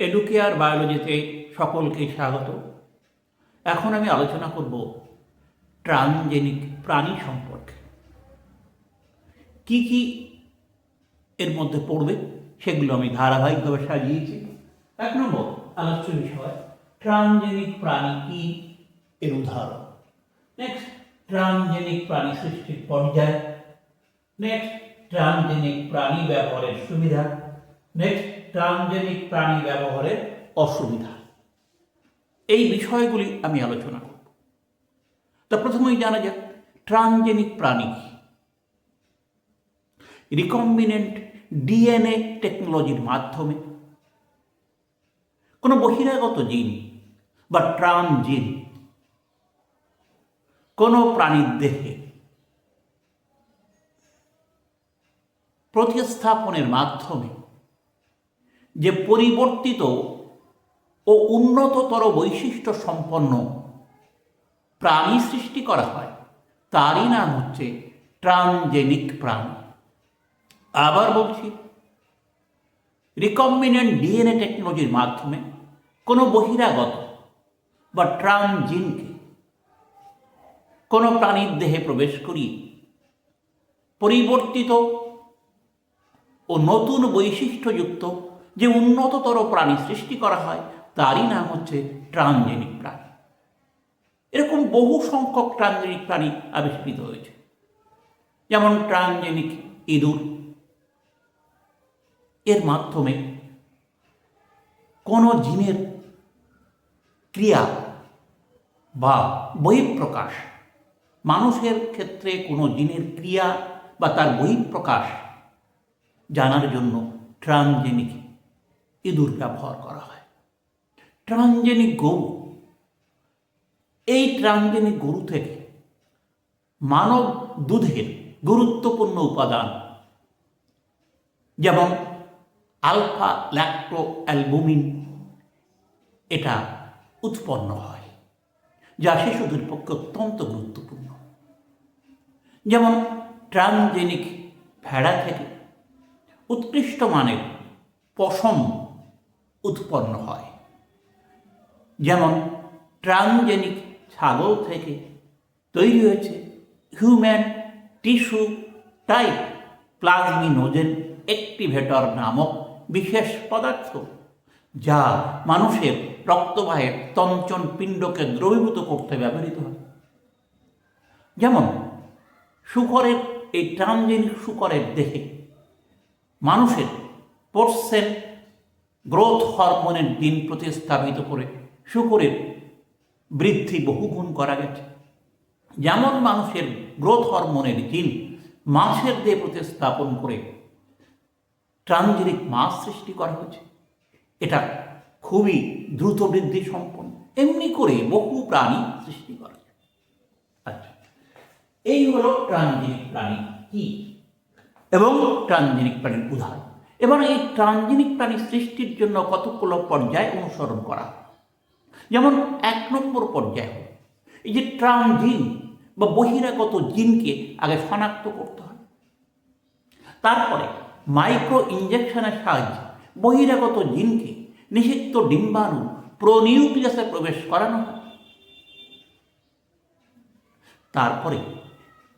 Educare বায়োলজিতে সকলকে স্বাগত। এখন আমি আলোচনা করব ট্রানজেনিক প্রাণী সম্পর্কে। কি কি এর মধ্যে পড়বে সেগুলো আমি ধারাবাহিকভাবে সাজিয়েছি। এক নম্বর, আলোচ্য বিষয় ট্রানজেনিক প্রাণী কি এর উদাহরণ? নেক্সট ট্রানজেনিক প্রাণী সৃষ্টির পর্যায়। নেক্সট ট্রানজেনিক প্রাণী ব্যবহারের সুবিধা। নেক্সট ট্রানজেনিক প্রাণী ব্যবহারের অসুবিধা। এই বিষয়গুলি আমি আলোচনা করব। তা প্রথমেই জানা যাক ট্রানজেনিক প্রাণী কি? রিকম্বিনেন্ট ডিএনএ টেকনোলজির মাধ্যমে। কোনো বহিরাগত জিন বা ট্রানজিন কোনো প্রাণীর দেহে প্রতিস্থাপনের মাধ্যমে যে পরিবর্তিত ও উন্নততর বৈশিষ্ট্য সম্পন্ন প্রাণী সৃষ্টি করা হয়, তারই নাম হচ্ছে ট্রানজেনিক প্রাণী। আবার বলছি রিকম্বিনেন্ট ডিএনএ টেকনোলজির মাধ্যমে কোনো বহিরাগত বা ট্রানজিনকে কোনো প্রাণীর দেহে প্রবেশ করিয়ে পরিবর্তিত ও নতুন বৈশিষ্ট্যযুক্ত যে উন্নততর প্রাণী সৃষ্টি করা হয়, তারই নাম হচ্ছে ট্রানজেনিক প্রাণী। এরকম বহু সংখ্যক ট্রানজেনিক প্রাণী আবিষ্কৃত হয়েছে। যেমন ট্রানজেনিক ইঁদুর। এর মাধ্যমে কোনো জিনের ক্রিয়া বা বহিঃপ্রকাশ, মানুষের ক্ষেত্রে কোনো জিনের ক্রিয়া বা তার বহিঃপ্রকাশ জানার জন্য ট্রানজেনিক ইঁদুর ব্যবহার করা হয়। ট্রানজেনিক গরু, এই ট্রানজেনিক গরু থেকে মানব দুধের গুরুত্বপূর্ণ উপাদান যেমন আলফা ল্যাক্টো অ্যালবুমিন এটা উৎপন্ন হয়, যা শিশুদের পক্ষে অত্যন্ত গুরুত্বপূর্ণ। যেমন ট্রানজেনিক ভেড়া থেকে উৎকৃষ্ট মানের পশম উৎপন্ন হয়। যেমন ট্রানজেনিক ছাগল থেকে তৈরি হয়েছে human tissue type plasminogen activator নামক বিশেষ পদার্থ, যা মানুষের রক্তবাহের তঞ্চন পিণ্ডকে দ্রবীভূত করতে ব্যবহৃত হয়। যেমন শুকরের, এই ট্রানজেনিক শুকরের দেহে মানুষের পোর্সেন গ্রোথ হরমোনের দিন প্রতিস্থাপিত করে শুকরের বৃদ্ধি বহুগুণ করা গেছে। যেমন মানুষের গ্রোথ হরমোনের জিন মাছের দিয়ে প্রতিস্থাপন করে ট্রানজেনিক মাছ সৃষ্টি করা হয়েছে। এটা খুবই দ্রুত বৃদ্ধি সম্পন্ন। এমনি করে বহু প্রাণী সৃষ্টি করা আচ্ছা এই হলো ট্রানজেনিক প্রাণী কি? এবং ট্রানজেনিক প্রাণীর উদাহরণ। এবার এই ট্রানজেনিক প্রাণী সৃষ্টির জন্য কতগুলো পর্যায় অনুসরণ করা? যেমন এক নম্বর পর্যায় এই যে ট্রানজিন বা বহিরাগত জিনকে আগে শনাক্ত করতে হয়। তারপরে মাইক্রো ইঞ্জেকশনের সাহায্যে বহিরাগত জিনকে নিষিদ্ধ ডিম্বাণু প্রনিউক্লিয়াসে প্রবেশ করানো তারপরে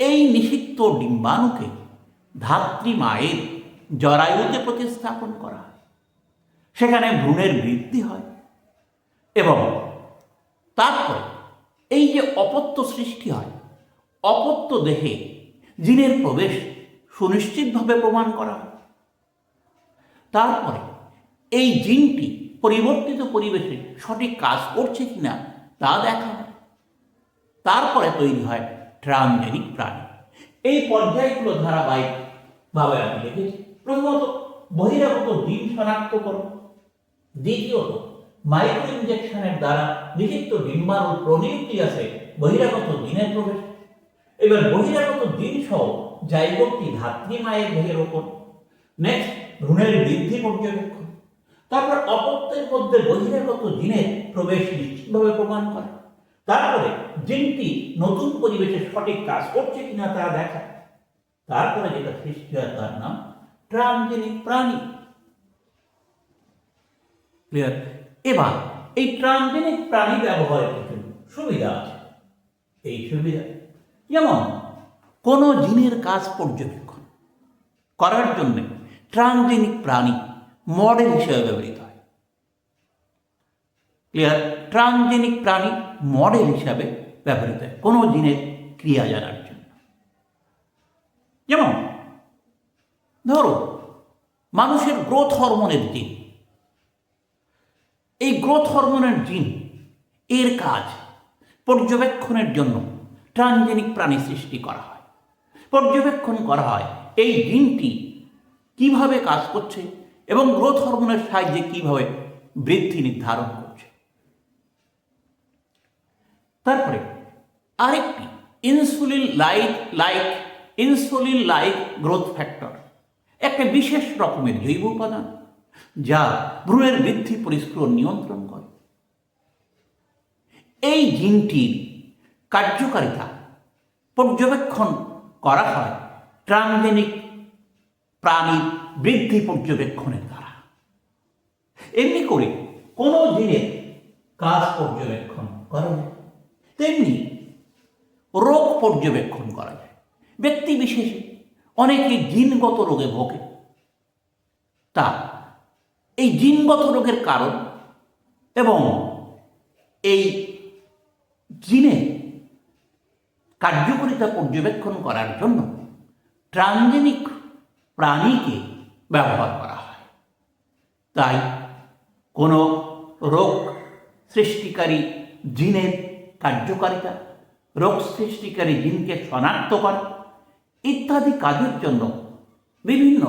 এই নিষিদ্ধ ডিম্বাণুকে ধাত্রী মায়ের জরায়ুতে প্রতিস্থাপন করা হয়। সেখানে ভ্রূণের বৃদ্ধি হয় এবং তারপরে এই যে অপত্য সৃষ্টি হয়, অপত্য দেহে জিনের প্রবেশ সুনিশ্চিতভাবে প্রমাণ করা হয়। তারপরে এই জিনটি পরিবর্তিত পরিবেশে সঠিক কাজ করছে কিনা তা দেখা হয়। তারপরে তৈরি হয় ট্রানজেনিক প্রাণী। এই পর্যায়গুলো ধারাবাহিকভাবে আমি লিখেছি প্রথমত বহিরাগত জিন শনাক্ত করো। দ্বিতীয়ত মাইক্রো ইঞ্জেকশনের দ্বারা নিষিদ্ধ ডিম্বাণু প্রনিউক্লিয়াসে বহিরাগত জিনের প্রবেশ। এবার বহিরাগত জিন সহ জাইগোটটি ধাত্রী মায়ের দেহের ওপর। নেক্সট ভ্রূণের বৃদ্ধি পর্যবেক্ষণ। তারপর অপত্যের মধ্যে বহিরাগত জিনের প্রবেশ নিশ্চিতভাবে প্রমাণ করে। তারপরে জিনটি নতুন পরিবেশে সঠিক কাজ করছে কিনা তা দেখা। তারপরে যেটা সৃষ্টি হয় তার নাম ট্রানজেনিক প্রাণী। ক্লিয়ার এবার, এই ট্রানজেনিক প্রাণী ব্যবহারের জন্য সুবিধা আছে। এই সুবিধা। যেমন, কোনো জিনের কাজ পর্যবেক্ষণ করার জন্য ট্রানজেনিক প্রাণী মডেল হিসেবে ব্যবহৃত হয়। ক্লিয়ার ট্রানজেনিক প্রাণী মডেল হিসাবে ব্যবহৃত হয়। কোনো জিনের ক্রিয়া জানার জন্য। যেমন ধরো, মানুষের গ্রোথ হরমোনের জিন এই গ্রোথ হরমোনের জিন এর কাজ পর্যবেক্ষণের জন্য ট্রানজেনিক প্রাণী সৃষ্টি করা হয়। পর্যবেক্ষণ করা হয় এই জিনটি কীভাবে কাজ করছে এবং গ্রোথ হরমোনের সাহায্যে কীভাবে বৃদ্ধি নির্ধারণ করছে। তারপরে আরেকটি insulin like like insulin like growth factor একটা বিশেষ রকমের জৈব উপাদান, যা ভ্রূণের বৃদ্ধি পরিস্ফুরণ নিয়ন্ত্রণ করে। এই জিনটির কার্যকারিতা পর্যবেক্ষণ করা হয় ট্রানজেনিক প্রাণীর বৃদ্ধি পর্যবেক্ষণের দ্বারা। এমনি করে কোনো জিনের কাজ পর্যবেক্ষণ করা যায়, তেমনি রোগ পর্যবেক্ষণ করা যায়। ব্যক্তি বিশেষে অনেকে জিনগত রোগে ভোগে। তা, এই জিনগত রোগের কারণ এবং এই জিনে কার্যকারিতা পর্যবেক্ষণ করার জন্য ট্রানজেনিক প্রাণীকে ব্যবহার করা হয়। তাই কোনো রোগ সৃষ্টিকারী জিনের কার্যকারিতা, রোগ সৃষ্টিকারী জিনকে শনাক্ত করা ইত্যাদি কাজের জন্য বিভিন্ন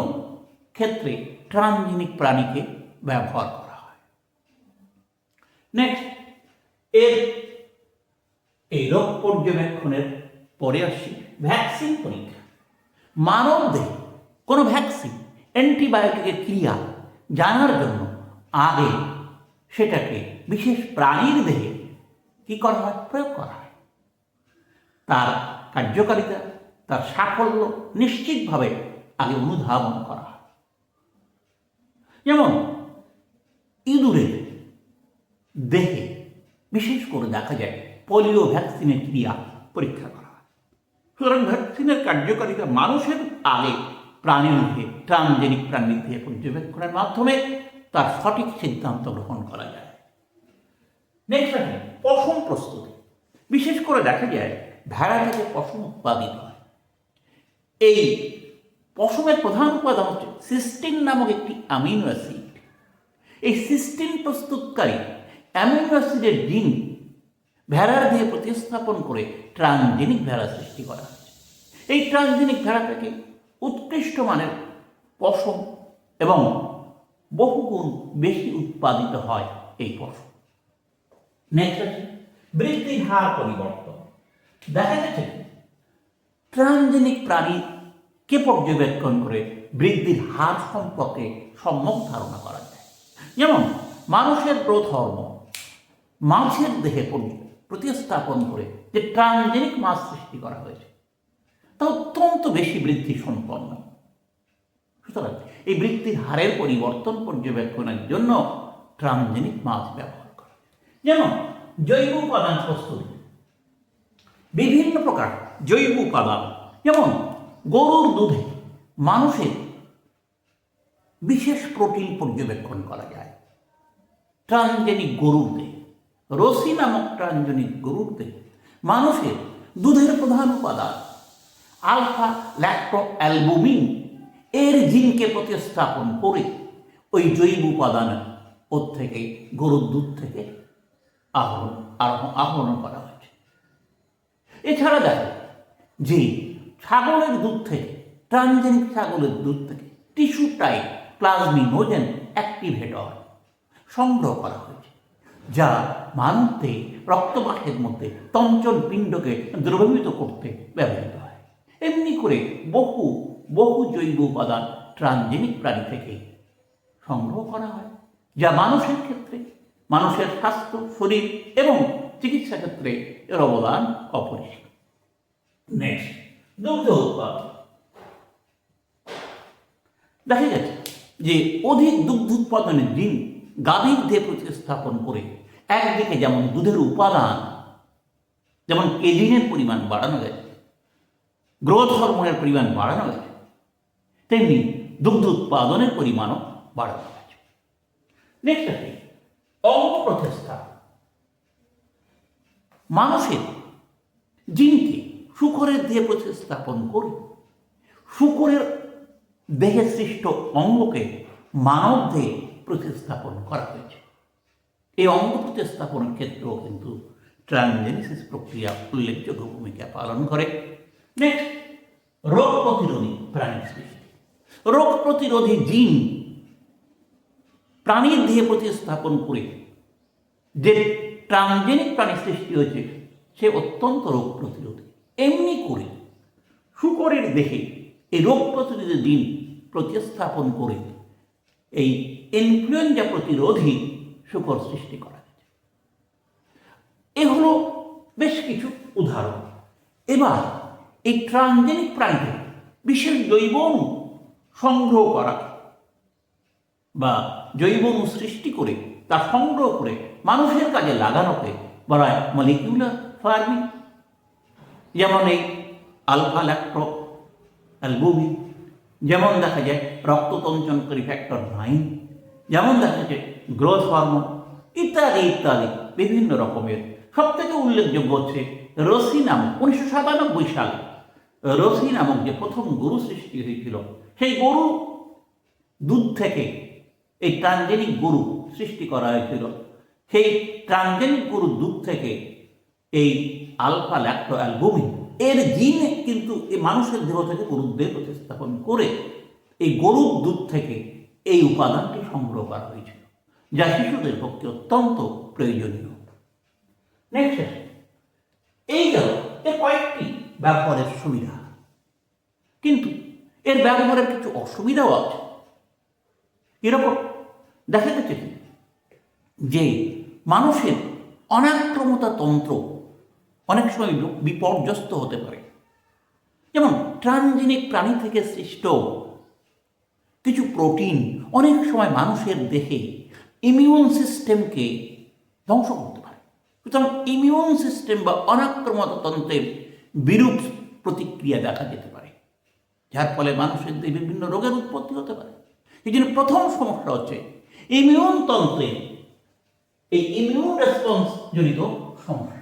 ক্ষেত্রে ট্রানজেনিক প্রাণীকে ব্যবহার করা হয়। নেক্সট এর এই রোগ পর্যবেক্ষণের পরে আসছি ভ্যাকসিন পরীক্ষা। মানব দেহে কোনো ভ্যাকসিন, অ্যান্টিবায়োটিকের ক্রিয়া জানার জন্য আগে সেটাকে বিশেষ প্রাণীর দেহে কী করা হয়? প্রয়োগ করা হয়। তার কার্যকারিতা তার সাফল্য নিশ্চিতভাবে আগে অনুধাবন করা যেমন, ইঁদুরের দেহে বিশেষ করে দেখা যায়, পোলিও ভ্যাকসিনের ক্রিয়া পরীক্ষা করা হয়। সুতরাং ভ্যাকসিনের কার্যকারিতা মানুষের আগে প্রাণীর দেহে ট্রানজেনিক প্রাণীর দেহে পর্যবেক্ষণের মাধ্যমে তার সঠিক সিদ্ধান্ত গ্রহণ করা যায়। নেক্সট পশম প্রস্তুতি। বিশেষ করে দেখা যায়, ভেড়া থেকে পশম উৎপাদিত এই পশমের প্রধান উপাদান হচ্ছে সিস্টিন নামক একটি অ্যামিনো অ্যাসিড। এই সিস্টিন প্রস্তুতকারী অ্যামিনো অ্যাসিডের জিন ভেড়ার দিয়ে প্রতিস্থাপন করে ট্রানজেনিক ভেড়া সৃষ্টি করা হয়েছে এই ট্রানজেনিক ভেড়া থেকে উৎকৃষ্ট মানের পশম এবং বহুগুণ বেশি উৎপাদিত হয় এই পশম। নেক্সট আছে, বৃদ্ধির হার পরিবর্তন। দেখা গেছে ট্রানজেনিক প্রাণীকে পর্যবেক্ষণ করে বৃদ্ধির হার সম্পর্কে সম্যক ধারণা করা যায়। যেমন, মানুষের গ্রোথ মাছের দেহে পরি- প্রতিস্থাপন করে যে ট্রানজেনিক মাছ সৃষ্টি করা হয়েছে, তা অত্যন্ত বেশি বৃদ্ধি সম্পন্ন সুতরাং এই বৃদ্ধির হারের পরিবর্তন পর্যবেক্ষণের জন্য ট্রানজেনিক মাছ ব্যবহার করা। যেমন, জৈব উপাদান প্রস্তুতি। বিভিন্ন প্রকার জৈব উপাদান। যেমন গরুর দুধে মানুষের বিশেষ প্রোটিন পর্যবেক্ষণ করা যায়। ট্রানজেনিক গরুর দেহে রসি নামক ট্রানজেনিক গরুর দেহে মানুষের দুধের প্রধান উপাদান আলফা ল্যাক্টো অ্যালবুমিন এর জিনকে প্রতিস্থাপন করে ওই জৈব উপাদান ওর থেকে, গরুর দুধ থেকে আহরণ, আহরণ- করা হয়েছে। এছাড়া দেখো যে ছাগলের দুধ থেকে, ট্রানজেনিক ছাগলের দুধ থেকে, টিস্যু টাইপ, প্লাজমিনোজেন অ্যাক্টিভেটর সংগ্রহ করা হয়েছে, যা মানুষকে রক্তবাহের মধ্যে তঞ্চল পিণ্ডকে দ্রবীভূত করতে ব্যবহৃত হয়। এমনি করে বহু বহু জৈব উপাদান ট্রানজেনিক প্রাণী থেকে সংগ্রহ করা হয়, যা মানুষের ক্ষেত্রে, মানুষের স্বাস্থ্য, শরীর এবং চিকিৎসা ক্ষেত্রে এর অবদান অপরিসীম। নেক্সট। দুগ্ধ উৎপাদন। দেখা গেছে যে অধিক দুগ্ধ উৎপাদনের দিন গাভীর দেহে প্রতিস্থাপন করে একদিকে যেমন দুধের উপাদান, যেমন কেজিনের পরিমাণ বাড়ানো গেছে গ্রোথ হরমোনের পরিমাণ বাড়ানো গেছে তেমনি দুগ্ধ উৎপাদনের পরিমাণও বাড়ানো গেছে নেক্সট অঙ্গ প্রচেষ্টা মানুষের জিনকে শুকরের দেহে প্রতিস্থাপন করে। শুকরের দেহে সৃষ্ট অঙ্গকে মানব দেহে প্রতিস্থাপন করা হয়েছে। এই অঙ্গ প্রতিস্থাপনের ক্ষেত্রেও কিন্তু ট্রানজেনিসিস প্রক্রিয়া উল্লেখযোগ্য ভূমিকা পালন করে। নেক্সট রোগ প্রতিরোধী প্রাণীর সৃষ্টি। রোগ প্রতিরোধী জিন প্রাণীর দেহে প্রতিস্থাপন করে যে ট্রানজেনিক প্রাণী সৃষ্টি হয়েছে, সে অত্যন্ত রোগ প্রতিরোধী। এমনি করে শুকরের দেহে এই রোগ প্রতিরোধী দিন প্রতিস্থাপন করে এই ইনফ্লুয়েঞ্জা প্রতিরোধী শুকর সৃষ্টি করা গেছে এ হলো বেশ কিছু উদাহরণ। এবার এই ট্রানজেনিক প্রাণীদের বিশেষ জৈব অণু সংগ্রহ করা বা জৈব অণু সৃষ্টি করে তা সংগ্রহ করে মানুষের কাজে লাগানোকে বলা হয় মলিকিউলার ফার্মিং যেমন এই আলফা ল্যাক্টো অ্যালবুমিন যেমন দেখা যায় রক্ততঞ্চনকারী ফ্যাক্টর নাইন যেমন দেখা যায় গ্রোথ হরমোন ইত্যাদি ইত্যাদি, বিভিন্ন রকমের। সব থেকে উল্লেখযোগ্য হচ্ছে রসি নামক, উনিশশো সাতানব্বই সালে রসি নামক যে প্রথম গরু সৃষ্টি হয়েছিল, সেই গরু দুধ থেকে এই ট্রানজেনিক গরু সৃষ্টি করা হয়েছিল। সেই ট্রানজেনিক গরুর দুধ থেকে এই আলফা ল্যাক্টো অ্যালবুমিন এর জিন কিন্তু এই মানুষের দেহ থেকে গরুর দেহ প্রতিস্থাপন করে এই গরুর দুধ থেকে এই উপাদানটি সংগ্রহ করা হয়েছিল, যা শিশুদের পক্ষে অত্যন্ত প্রয়োজনীয়। নেক্সট এই গেল, এর কয়েকটি ব্যবহারের সুবিধা। কিন্তু এর ব্যবহারের কিছু অসুবিধাও আছে। এরকম দেখা কি যে মানুষের অনাক্রমতা তন্ত্র অনেক সময় বিপর্যস্ত হতে পারে। যেমন ট্রানজেনিক প্রাণী থেকে সৃষ্ট কিছু প্রোটিন অনেক সময় মানুষের দেহে ইমিউন সিস্টেমকে ধ্বংস করতে পারে। সুতরাং ইমিউন সিস্টেম বা অনাক্রমতা তন্ত্রের বিরূপ প্রতিক্রিয়া দেখা যেতে পারে। যার ফলে মানুষের দেহে বিভিন্ন রোগের উৎপত্তি হতে পারে। এই জন্য প্রথম সমস্যা হচ্ছে ইমিউন তন্ত্রে এই ইমিউন রেসপন্স জনিত সমস্যা।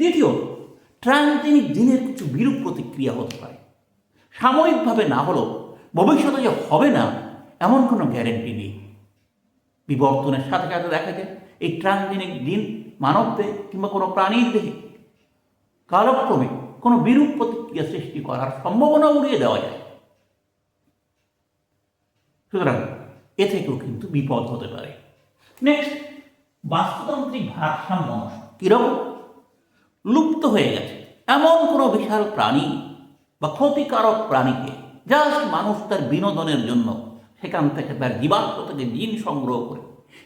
দ্বিতীয়, ট্রানজেনিক জিনের কিছু বিরূপ প্রতিক্রিয়া হতে পারে। সাময়িকভাবে না হলেও ভবিষ্যতে যে হবে না, এমন কোনো গ্যারেন্টি নেই। বিবর্তনের সাথে সাথে দেখা যায়, এই ট্রানজেনিক জিন মানব দেহে কিংবা কোনো প্রাণীর দেহে কালক্রমে কোনো বিরূপ প্রতিক্রিয়া সৃষ্টি করার সম্ভাবনা উড়িয়ে দেওয়া যায়। সুতরাং এ থেকেও কিন্তু বিপদ হতে পারে। নেক্সট বাস্তুতান্ত্রিক ভারসাম্য কীরকম? লুপ্ত হয়ে গেছে। এমন কোনো বিশাল প্রাণী বা ক্ষতিকারক প্রাণীকে জাস্ট মানুষ তার বিনোদনের জন্য সেখান থেকে তার জীবাত্ম থেকে জিন সংগ্রহ করে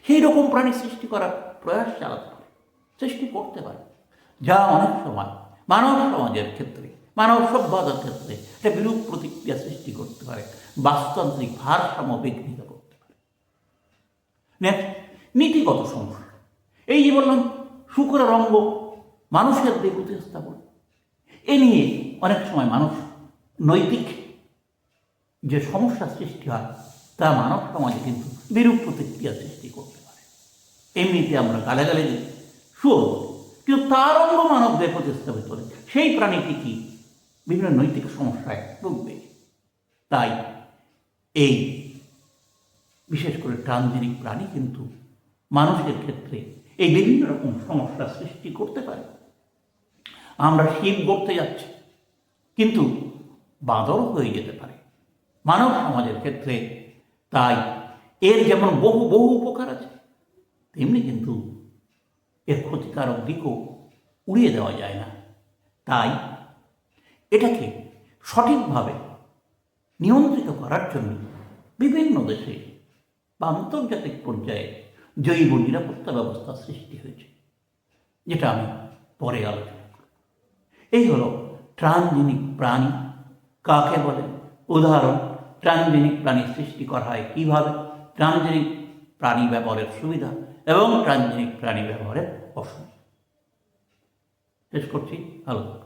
সেই রকম প্রাণী সৃষ্টি করার প্রয়াস চালাতে পারে, সৃষ্টি করতে পারে। যা অনেক সময় মানব সমাজের ক্ষেত্রে, মানব সভ্যতার ক্ষেত্রে একটা বিরূপ প্রতিক্রিয়া সৃষ্টি করতে পারে বাস্তান্ত্রিক ভারসাম্য বিঘ্নিত করতে পারে। নেক্সট নীতিগত সমস্যা। এই যে বললাম শুক্রের অঙ্গ মানুষের দেহ প্রতিস্থাপন এ নিয়ে অনেক সময় মানুষ নৈতিক যে সমস্যা সৃষ্টি হয়, তা মানব সমাজে কিন্তু বিরূপ প্রতিক্রিয়া সৃষ্টি করতে পারে এমনিতে আমরা গালাগালে দিই, শুয়োর বলি। কিন্তু তার অঙ্গ মানব মানবদের প্রতিস্থাপিত হলে সেই প্রাণীটি কি বিভিন্ন নৈতিক সমস্যায় ভুগবে তাই এই বিশেষ করে ট্রানজেনিক প্রাণী কিন্তু মানুষের ক্ষেত্রে এই বিভিন্ন রকম সমস্যা সৃষ্টি করতে পারে। আমরা শিব গড়তে যাচ্ছি, কিন্তু বাদর হয়ে যেতে পারে। মানব সমাজের ক্ষেত্রে তাই এর যেমন বহু বহু উপকার আছে, তেমনি কিন্তু এর ক্ষতিকারক দিকও উড়িয়ে দেওয়া যায় না। তাই এটাকে সঠিকভাবে নিয়ন্ত্রিত করার জন্য বিভিন্ন দেশে বা আন্তর্জাতিক পর্যায়ে জৈব নিরাপত্তা ব্যবস্থা সৃষ্টি হয়েছে, যেটা আমি পরে আলোচনা এই হলো ট্রানজেনিক প্রাণী। কাকে বলে? উদাহরণ, ট্রানজেনিক প্রাণী সৃষ্টি করা হয় কীভাবে? ট্রানজেনিক প্রাণী ব্যবহারের সুবিধা এবং ট্রানজেনিক প্রাণী ব্যবহারের অসুবিধা। শেষ করছি থাকবেন।